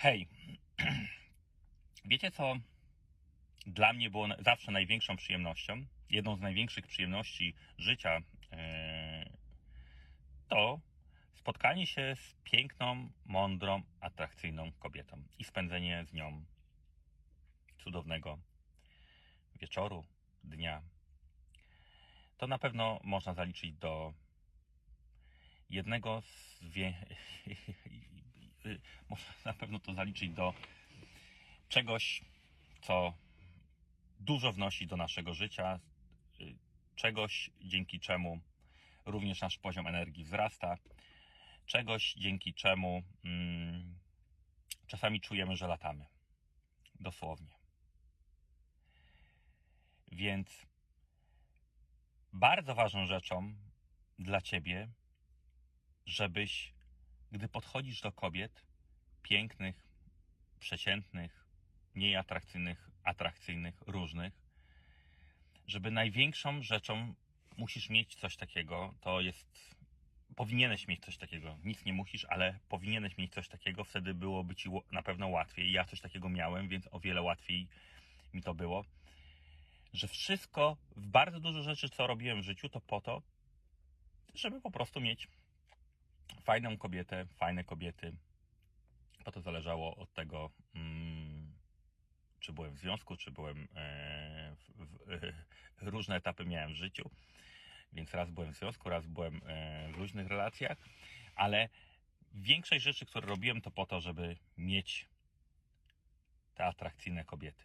Hej, wiecie co dla mnie było zawsze największą przyjemnością? Jedną z największych przyjemności życia e, to spotkanie się z piękną, mądrą, atrakcyjną kobietą i spędzenie z nią cudownego wieczoru, dnia. To na pewno można zaliczyć do jednego z wie... można na pewno to zaliczyć do czegoś, co dużo wnosi do naszego życia, y, czegoś, dzięki czemu również nasz poziom energii wzrasta, czegoś, dzięki czemu mm, czasami czujemy, że latamy. Dosłownie. Więc bardzo ważną rzeczą dla ciebie, żebyś, gdy podchodzisz do kobiet pięknych, przeciętnych, mniej atrakcyjnych, atrakcyjnych, różnych, żeby największą rzeczą musisz mieć coś takiego, to jest. Powinieneś mieć coś takiego. Nic nie musisz, ale powinieneś mieć coś takiego, wtedy byłoby ci na pewno łatwiej. Ja coś takiego miałem, więc o wiele łatwiej mi to było. Że wszystko, w bardzo dużo rzeczy, co robiłem w życiu, to po to, żeby po prostu mieć fajną kobietę, fajne kobiety. Bo to zależało od tego, mm, czy byłem w związku, czy byłem e, w, w, różne etapy miałem w życiu. Więc raz byłem w związku, raz byłem e, w luźnych relacjach, ale większość rzeczy, które robiłem, to po to, żeby mieć te atrakcyjne kobiety.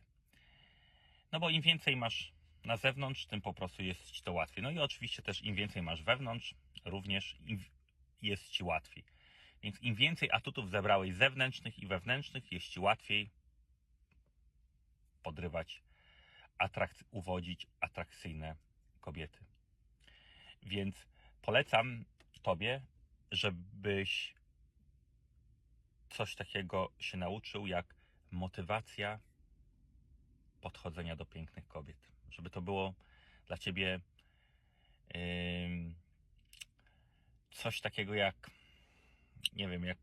No bo im więcej masz na zewnątrz, tym po prostu jest ci to łatwiej. No i oczywiście też im więcej masz wewnątrz, również im jest ci łatwiej. Więc im więcej atutów zebrałeś zewnętrznych i wewnętrznych, jest ci łatwiej podrywać, atrakc- uwodzić atrakcyjne kobiety. Więc polecam Tobie, żebyś coś takiego się nauczył, jak motywacja podchodzenia do pięknych kobiet. Żeby to było dla Ciebie ym, coś takiego jak, nie wiem, jak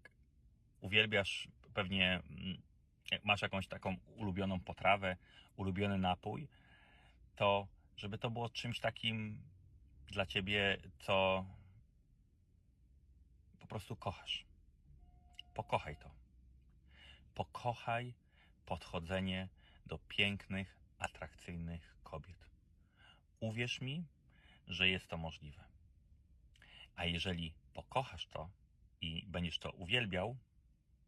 uwielbiasz pewnie, mm, jak masz jakąś taką ulubioną potrawę, ulubiony napój, to żeby to było czymś takim dla ciebie, co po prostu kochasz. Pokochaj to. Pokochaj podchodzenie do pięknych, atrakcyjnych kobiet. Uwierz mi, że jest to możliwe. A jeżeli pokochasz to i będziesz to uwielbiał,